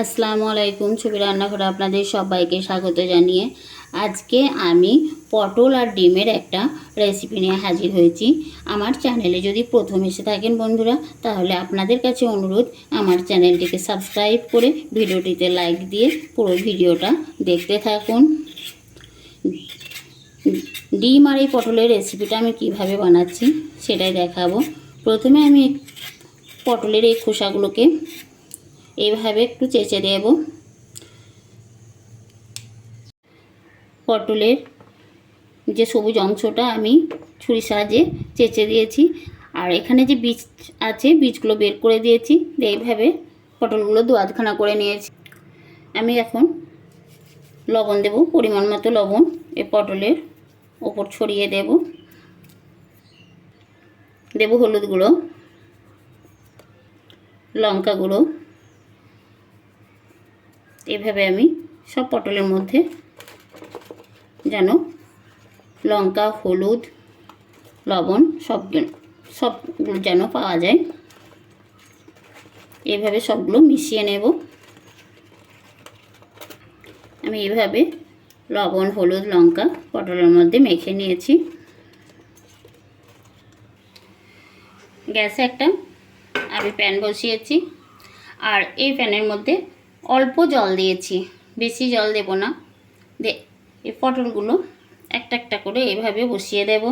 আসসালামু আলাইকুম, ছবি রান্নাঘরে আপনাদের সবাইকে স্বাগত জানিয়ে আজকে আমি পটল আর ডিমের একটা রেসিপি নিয়ে হাজির হয়েছি। আমার চ্যানেলে যদি প্রথম এসে থাকেন বন্ধুরা, তাহলে আপনাদের কাছে অনুরোধ, আমার চ্যানেলটিকে সাবস্ক্রাইব করে ভিডিওটিতে লাইক দিয়ে পুরো ভিডিওটা দেখতে থাকুন। ডিম আর এই পটলের রেসিপিটা আমি কীভাবে বানাচ্ছি, সেটাই দেখাবো। প্রথমে আমি পটলের এই খোসাগুলোকে এইভাবে একটু চেঁচে দেব। পটলের যে সবুজ অংশটা আমি ছুরি সাহায্যে চেঁচে দিয়েছি। আর এখানে যে বীজ আছে, বীজগুলো বের করে দিয়েছি। এইভাবে পটলগুলো দু আধখানা করে নিয়েছি। আমি এখন লবণ দেব, পরিমাণ মতো লবণ এই পটলের ওপর ছড়িয়ে দেব। দেব হলুদ গুঁড়ো, লঙ্কা গুঁড়ো এভাবে আমি সব পটলের মধ্যে যেন লঙ্কা, হলুদ, লবণ সব সবগুলো যেন পাওয়া যায়। এভাবে সবগুলো মিশিয়ে নেব। আমি এভাবে লবণ, হলুদ, লঙ্কা পটলের মধ্যে মেখে নিয়েছি। গ্যাসে একটা আমি প্যান বসিয়েছি। আর এই প্যানের মধ্যে অল্প জল দিয়েছি, বেশি জল দেব না। দে, এই পটলগুলো একটা একটা করে এইভাবে বসিয়ে দেব।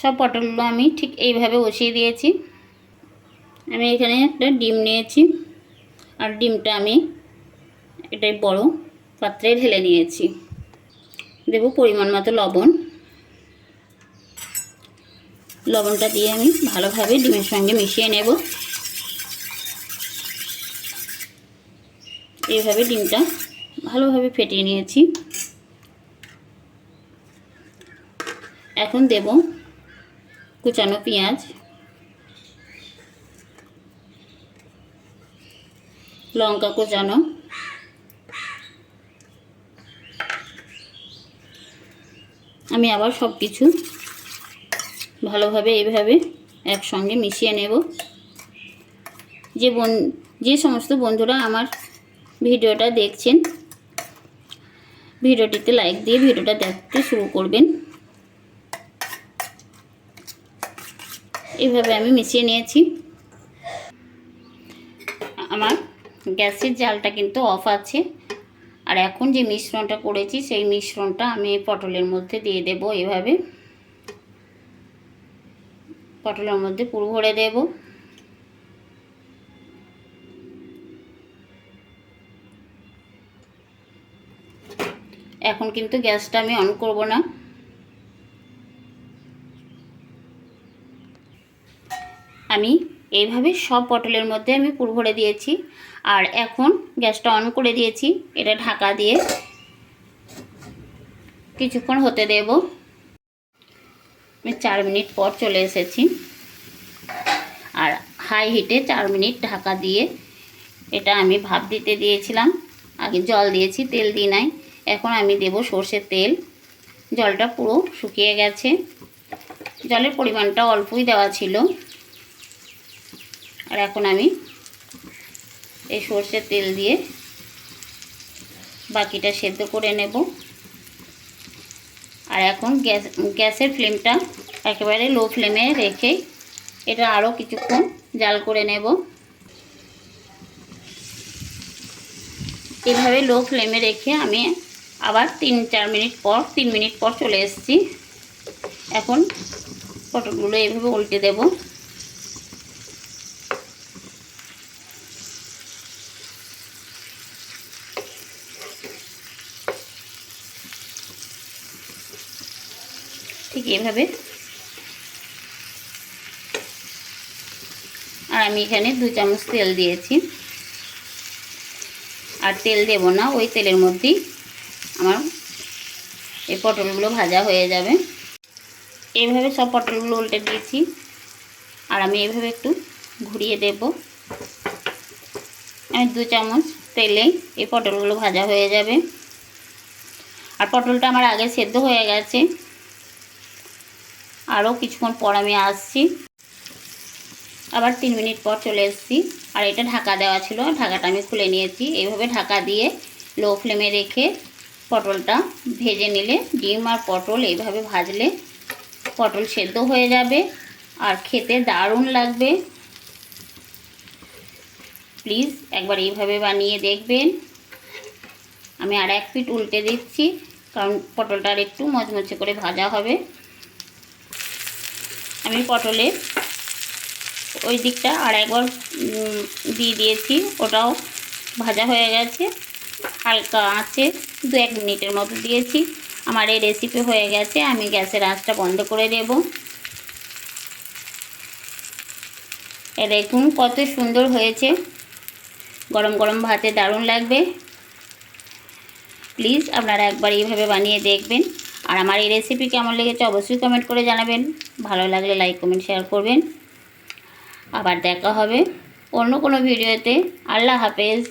সব পটলগুলো আমি ঠিক এইভাবে বসিয়ে দিয়েছি। আমি এখানে একটা ডিম নিয়েছি, আর ডিমটা আমি এটাই বড় পাত্রে ঢেলে নিয়েছি। দেব পরিমাণ মতো লবণ। লবণটা দিয়ে আমি ভালোভাবে ডিমের সঙ্গে মিশিয়ে নেব। এইভাবে ডিমটা ভালোভাবে ফেটিয়ে নিয়েছি। এখন দেব কুচানো পেঁয়াজ। লঙ্কা কুচানো। আমি আবার সব কিছু ভালোভাবে এইভাবে একসঙ্গে মিশিয়ে নেব। যে বন যে সমস্ত বন্ধুরা আমার ভিডিওটা দেখছেন, ভিডিওটিতে লাইক দিয়ে ভিডিওটা দেখতে শুরু করবেন। এইভাবে আমি মিশিয়ে নিয়েছি। আমার গ্যাসের জালটা কিন্তু অফ আছে। আর এখন যে মিশ্রণটা করেছি, সেই মিশ্রণটা আমি পটলের মধ্যে দিয়ে দেব এভাবে। পটলের মধ্যে পুরো ভরে দেবো। এখন কিন্তু গ্যাসটা আমি অন করব না। আমি এইভাবে সব পটলের মধ্যে আমি পুর ভরে দিয়েছি, আর এখন গ্যাসটা অন করে দিয়েছি, এটা ঢাকা দিয়ে কিছুক্ষণ হতে দেব। আমি চার মিনিট পর চলে এসেছি, আর হাই হিটে চার মিনিট ঢাকা দিয়ে এটা আমি ভাপ দিতে দিয়েছিলাম। আগে জল দিয়েছি, তেল দিই নাই। এখন আমি দেব সর্ষের তেল। জলটা পুরো শুকিয়ে গেছে। জলের পরিমাণটা অল্পই দেওয়া ছিল। আর এখন আমি এই সর্ষের তেল দিয়ে বাকিটা সেদ্ধ করে নেব। আর এখন গ্যাস, গ্যাসের ফ্লেমটা একেবারে লো ফ্লেমে রেখে এটা আরও কিছুক্ষণ জাল করে নেব। এভাবে লো ফ্লেমে রেখে আমি আবার তিন, চার মিনিট পর, তিন মিনিট পর চলে এসেছি। এখন পটলগুলো এভাবে উল্টে দেব। ঠিক এভাবে। আর আমি এখানে দু চামচ তেল দিয়েছি। আর তেল দেব না, ওই তেলের মধ্যেই আমার এই পটলগুলো ভাজা হয়ে যাবে। এইভাবে সব পটলগুলো উল্টে দিয়েছি। আর আমি এইভাবে একটু ঘুরিয়ে দেব। আমি দু চামচ তেলে এই পটলগুলো ভাজা হয়ে যাবে। আর পটলটা আমার আগে সেদ্ধ হয়ে গেছে। আরও কিছুক্ষণ পর আমি আসছি। আবার তিন মিনিট পর চলে এসেছি। আর এটা ঢাকা দেওয়া ছিল। ঢাকাটা আমি খুলে নিয়েছি। এইভাবে ঢাকা দিয়ে লো ফ্লেমে রেখে পটলটা ভেজে নিলে, ডিম আর পটল এইভাবে ভাজলে পটল সেদ্ধ হয়ে যাবে আর খেতে দারুণ লাগবে। প্লিজ একবার এইভাবে বানিয়ে দেখবেন। আমি আর এক পিট উল্টে দিচ্ছি, কারণ পটলটা আর একটু মচমচে করে ভাজা হবে। আমি পটলের ওই দিকটা আর একবার দিয়ে দিয়েছি, ওটাও ভাজা হয়ে গেছে। হালকা আঁচে দু এক মিনিটের মতো দিয়েছি। আমার এই রেসিপি হয়ে গেছে, আমি গ্যাসের আঁচটা বন্ধ করে দেব। দেখুন কত সুন্দর হয়েছে। গরম গরম ভাতে দারুণ লাগবে। প্লিজ আপনারা একবার এইভাবে বানিয়ে দেখবেন। আর আমার এই রেসিপি কেমন লেগেছে অবশ্যই কমেন্ট করে জানাবেন। ভালো লাগলে লাইক কমেন্ট শেয়ার করবেন। আবার দেখা হবে অন্য কোনো ভিডিওতে আল্লাহ হাফেজ।